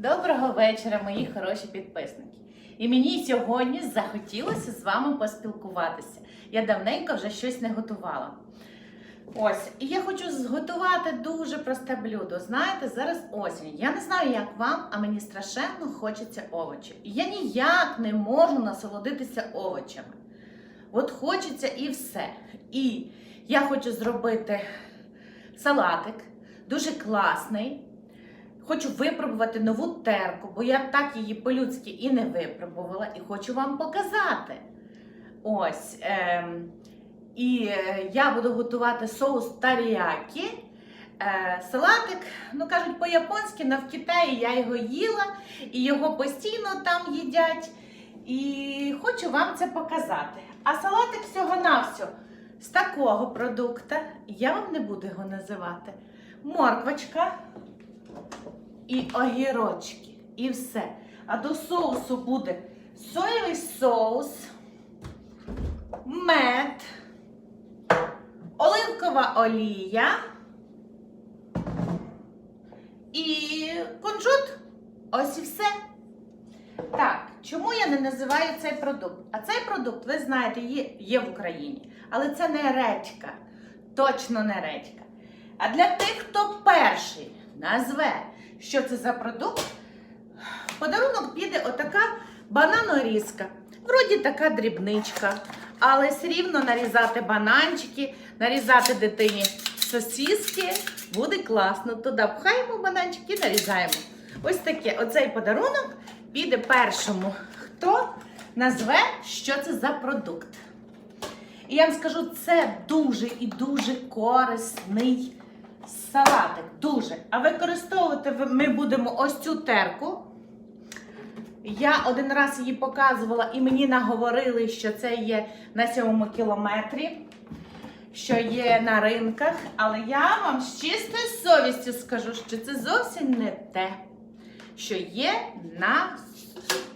Доброго вечора, мої хороші підписники. І мені сьогодні захотілося з вами поспілкуватися. Я давненько вже щось не готувала. Ось, і я хочу зготувати дуже просте блюдо. Знаєте, зараз осінь. Я не знаю, як вам, а мені страшенно хочеться овочів. І я ніяк не можу насолодитися овочами. От хочеться і все. І я хочу зробити салатик, дуже класний. Хочу випробувати нову терку, бо я так її по-людськи і не випробувала, і хочу вам показати. Ось. ем, і е, я буду готувати соус таріякі. Е, салатик, ну кажуть, по-японськи, но в Китаї я його їла, і його постійно там їдять. І хочу вам це показати. А салатик всього-навсього з такого продукту, я вам не буду його називати. Морквочка і огірочки. І все. А до соусу буде соєвий соус, мед, оливкова олія і кунжут. Ось і все. Так, чому я не називаю цей продукт? А цей продукт, ви знаєте, є, є в Україні. Але це не редька. Точно не редька. А для тих, хто перший назве, що це за продукт, подарунок піде отака бананорізка. Вроді така дрібничка. Але все рівно нарізати бананчики, нарізати дитині сосиски буде класно. Туди пхаємо бананчики і нарізаємо. Ось таке. Оцей подарунок піде першому, хто назве, що це за продукт. І я вам скажу, це дуже і дуже корисний салатик. Дуже. А використовувати ми будемо ось цю терку. Я один раз її показувала, і мені наговорили, що це є на сьомому кілометрі, що є на ринках. Але я вам з чистою совістю скажу, що це зовсім не те, що є на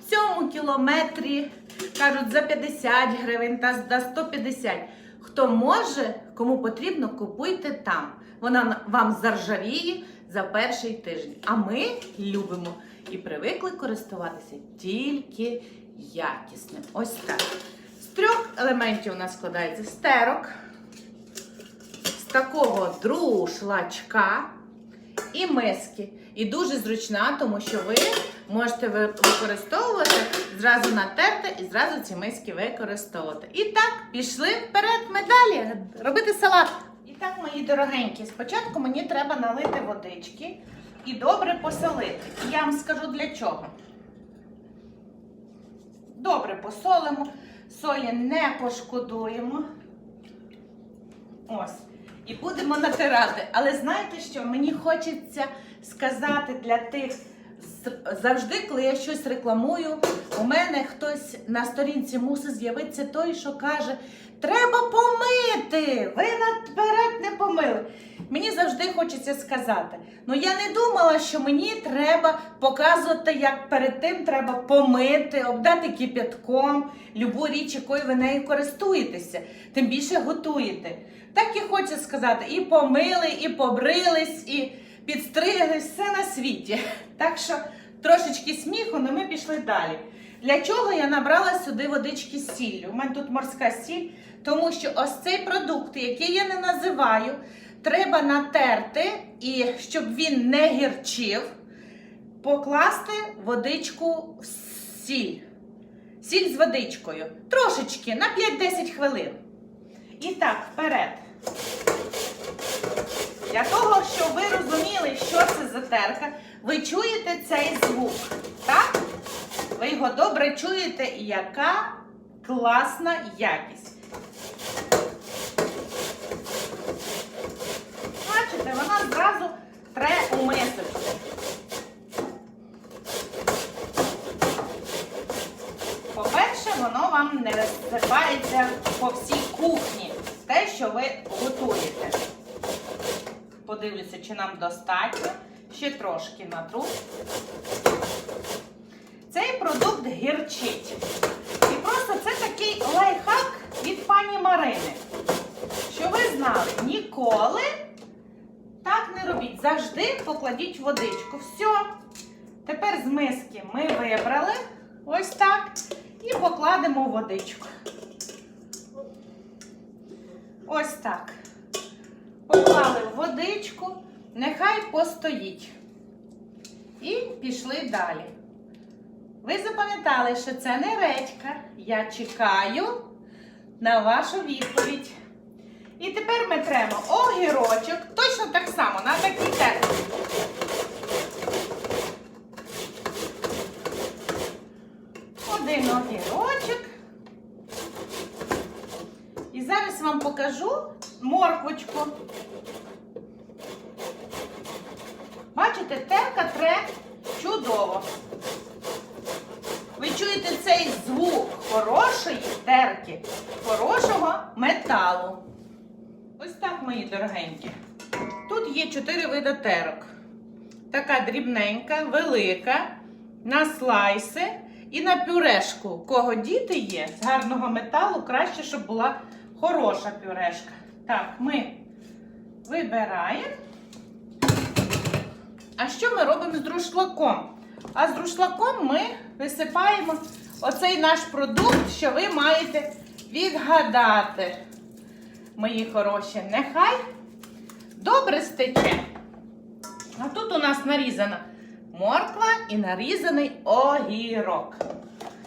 цьому кілометрі. Кажуть, за 50 гривень та за 150. Хто може, кому потрібно, купуйте там. Вона вам заржавіє за перший тиждень. А ми любимо і привикли користуватися тільки якісним. Ось так. З трьох елементів у нас складається стерок, з такого друшлачка і миски. І дуже зручна, тому що ви можете ви- використовувати зразу натерти і зразу ці миски використовувати. І так, пішли вперед ми далі робити салат. І так, мої дорогенькі, спочатку мені треба налити водички і добре посолити. І я вам скажу для чого. Добре посолимо, солі не пошкодуємо. Ось. І будемо натирати. Але знаєте що? Мені хочеться сказати для тих завжди, коли я щось рекламую, у мене хтось на сторінці мусить з'явитися той, що каже: треба помити! Ви наперед не помили. Мені завжди хочеться сказати: ну я не думала, що мені треба показувати, як перед тим треба помити, обдати кип'ятком любу річ, якою ви нею користуєтеся, тим більше готуєте. Так і хочу сказати: і помили, і побрились, і підстриглись, все на світі. Так що трошечки сміху, але ми пішли далі. Для чого я набрала сюди водички з сіллю? У мене тут морська сіль, тому що ось цей продукт, який я не називаю, треба натерти, і щоб він не гірчив, покласти водичку в сіль. Сіль з водичкою. Трошечки на 5-10 хвилин. І так, вперед. Для того, щоб ви розуміли, що це за терка, ви чуєте цей звук. Так? Ви його добре чуєте, яка класна якість. Бачите, вона зразу тре у мисочку. По-перше, воно вам не розсипається по всій кухні, те, що ви готуєте. Подивлюся, чи нам достатньо. Ще трошки натру. Цей продукт гірчить. І просто це такий лайфхак від пані Марини. Що ви знали, ніколи так не робіть. Завжди покладіть водичку. Все. Тепер з миски ми вибрали ось так і покладемо водичку. Ось так. Поклали водичку, нехай постоїть. І пішли далі. Ви запам'ятали, що це не редька. Я чекаю на вашу відповідь. І тепер ми тремо огірочок, точно так само, на такий термін. Один огірочок. І зараз вам покажу морквочку. Бачите, терка тре чудово. Ви чуєте цей звук хорошої терки, хорошого металу. Ось так, мої дорогенькі. Тут є чотири види терок. Така дрібненька, велика, на слайси і на пюрешку. Кого діти є з гарного металу, краще, щоб була хороша пюрешка. Так, ми вибираємо. Що ми робимо з друшлаком? А з друшлаком ми висипаємо оцей наш продукт, що ви маєте відгадати, мої хороші. Нехай добре стече. А тут у нас нарізана морква і нарізаний огірок.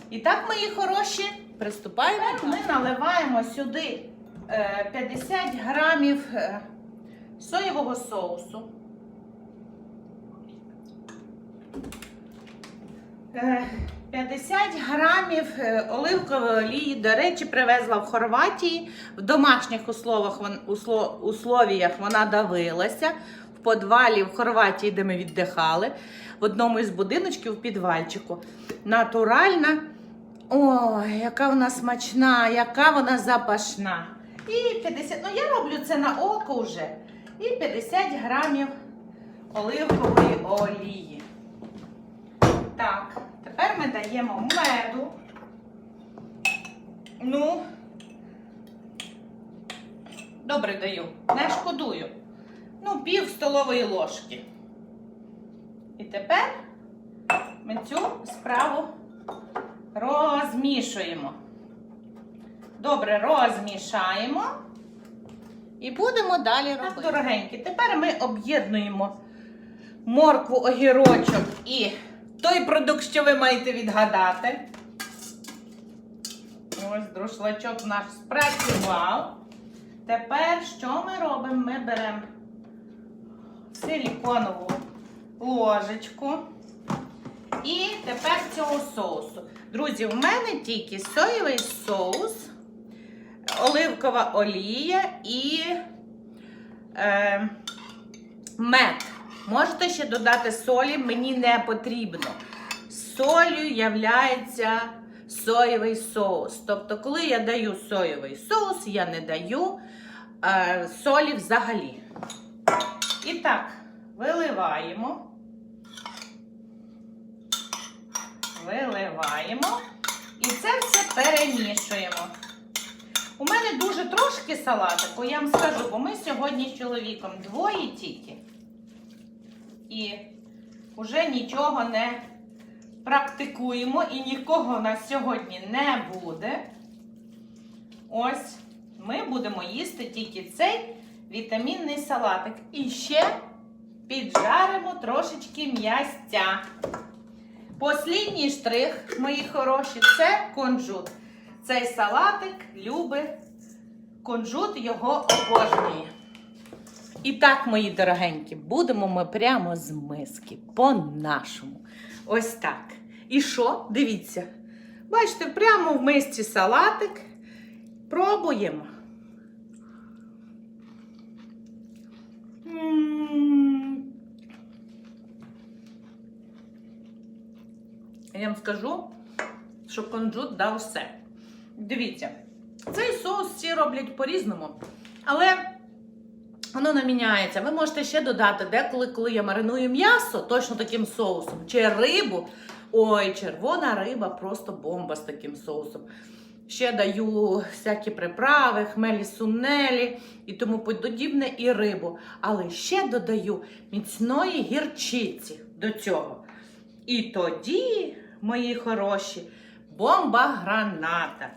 І так, мої хороші, приступаємо. Ми наливаємо сюди е, 50 грамів е, соєвого соусу. 50 грамів е, оливкової олії, до речі, привезла в Хорватії. В домашніх условіях вона давилася. В подвалі в Хорватії, де ми віддихали, в одному із будиночків в підвальчику. Натуральна. Ой, яка вона смачна, яка вона запашна. І 50, ну я роблю це на око вже. І 50 грамів оливкової олії. Ми даємо меду. Ну, добре даю, не шкодую. Ну, пів столової ложки. І тепер ми цю справу розмішуємо. Добре розмішаємо. І будемо далі робити. Так, дорогенькі, тепер ми об'єднуємо моркву, огірочок і той продукт, що ви маєте відгадати. Ось друшлачок наш спрацював. Тепер що ми робимо? Ми беремо силіконову ложечку. І тепер цього соусу. Друзі, в мене тільки соєвий соус, оливкова олія і е, мед. Можете ще додати солі, мені не потрібно. Солью являється соєвий соус. Тобто, коли я даю соєвий соус, я не даю е, солі взагалі. І так, виливаємо. Виливаємо. І це все перемішуємо. У мене дуже трошки салатику, я вам скажу, бо ми сьогодні з чоловіком двоє тільки. І вже нічого не практикуємо і нікого у нас сьогодні не буде. Ось ми будемо їсти тільки цей вітамінний салатик. І ще піджаримо трошечки м'ястя. Послідній штрих, мої хороші, це кунжут. Цей салатик любить кунжут, його обожнює. І так, мої дорогенькі, будемо ми прямо з миски, по-нашому. Ось так. І що? Дивіться. Бачите, прямо в мисці салатик. Пробуємо. Я вам скажу, що кунжут дав все. Дивіться, цей соус всі роблять по-різному, але воно не міняється. Ви можете ще додати деколи, коли я мариную м'ясо, точно таким соусом, чи рибу. Ой, червона риба просто бомба з таким соусом. Ще даю всякі приправи, хмелі сунелі і тому подібне, і рибу. Але ще додаю міцної гірчиці до цього. І тоді, мої хороші, бомба граната.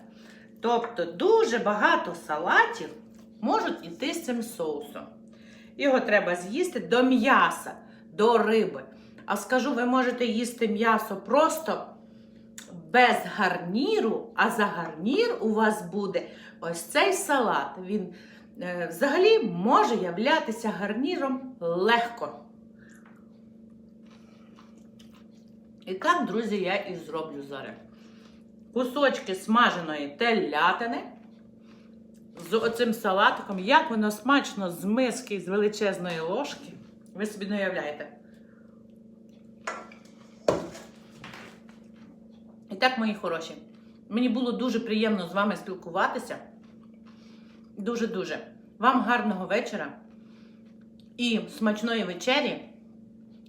Тобто дуже багато салатів можуть іти з цим соусом. Його треба з'їсти до м'яса, до риби. А скажу, ви можете їсти м'ясо просто без гарніру, а за гарнір у вас буде ось цей салат. Він е, взагалі може являтися гарніром легко. І так, друзі, я і зроблю зараз. Кусочки смаженої телятини з оцим салатиком, як воно смачно з миски з величезної ложки. Ви собі не уявляєте. Так, мої хороші, мені було дуже приємно з вами спілкуватися. Дуже-дуже. Вам гарного вечора і смачної вечері.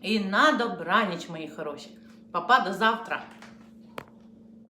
І на добраніч, мої хороші. Папа, до завтра!